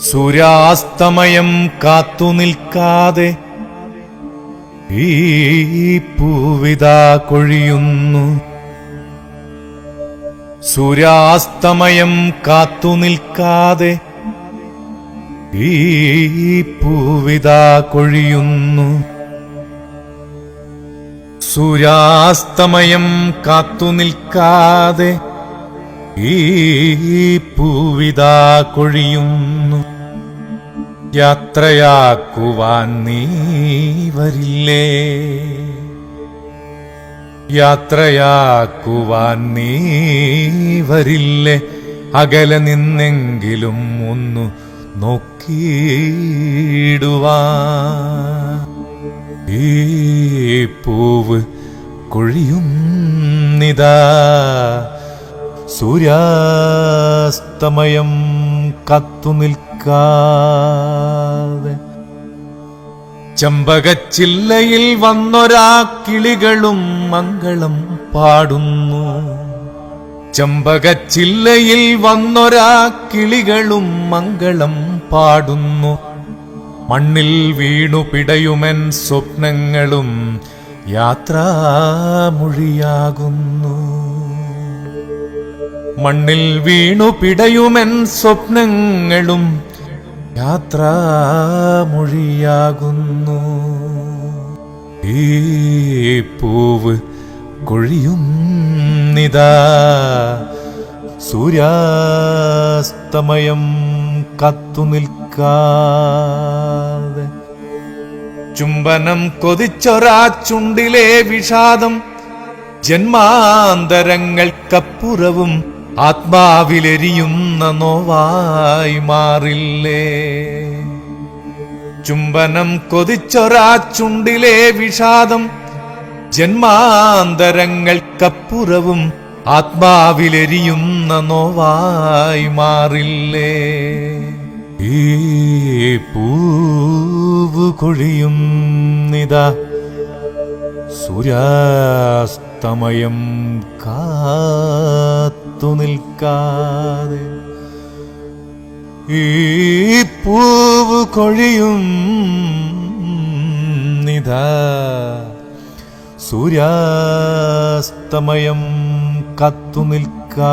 സൂര്യാസ്തമയം കാത്തു നിൽക്കാതെ ഈ പൂവിതാ കൊഴിയുന്നു. സൂര്യാസ്തമയം കാത്തു നിൽക്കാതെ ഈ പൂവിതാ കൊഴിയുന്നു. സൂര്യാസ്തമയം കാത്തു നിൽക്കാതെ ഈ പൂവിതാ കൊഴിയുന്നു. യാത്രയാക്കുവാൻ നീ വരില്ലേ? യാത്രയാക്കുവാൻ നീ വരില്ലേ? അകലെ നിന്നെങ്കിലും ഒന്നു നോക്കിയിടുവാ. ഈ പൂവ് കൊഴിയുന്നിതാ. സൂര്യാസ്തമയം കത്തു നിൽക്കാതെ ചമ്പകച്ചില്ലയിൽ വന്നൊരാ കിളികളും മംഗളം പാടുന്നു. ചമ്പകച്ചില്ലയിൽ വന്നൊരാ കിളികളും മംഗളം പാടുന്നു. മണ്ണിൽ വീണു പിടയുമൻ സ്വപ്നങ്ങളും യാത്രാമൊഴിയാകുന്നു. മണ്ണിൽ വീണു പിടയുമെൻ സ്വപ്നങ്ങളും യാത്രാമൊഴിയാകുന്നു. ഈ പൂവ് കൊഴിയുന്നിതാ. സൂര്യാസ്തമയം കത്തു നിൽക്കാതെ ചുംബനം കൊതിച്ചൊരാ ചുണ്ടിലെ വിഷാദം ജന്മാന്തരങ്ങൾക്കപ്പുറവും ആത്മാവിലെരിയുന്ന നോവായി മാറില്ലേ? ചുംബനം കൊതിച്ചൊരാ ചുണ്ടിലെ വിഷാദം ജന്മാന്തരങ്ങൾക്കപ്പുറവും ആത്മാവിലെരിയുന്ന നോവായി മാറില്ലേ? ഈ പൂവ് കൊഴിയുന്നിതാ സൂര്യാസ്തമയം കാത്തു നിൽക്കാതെ ഈ പൂവ് കൊഴിയും നിധ സൂര്യാസ്തമയം കത്തു നിൽക്കാതെ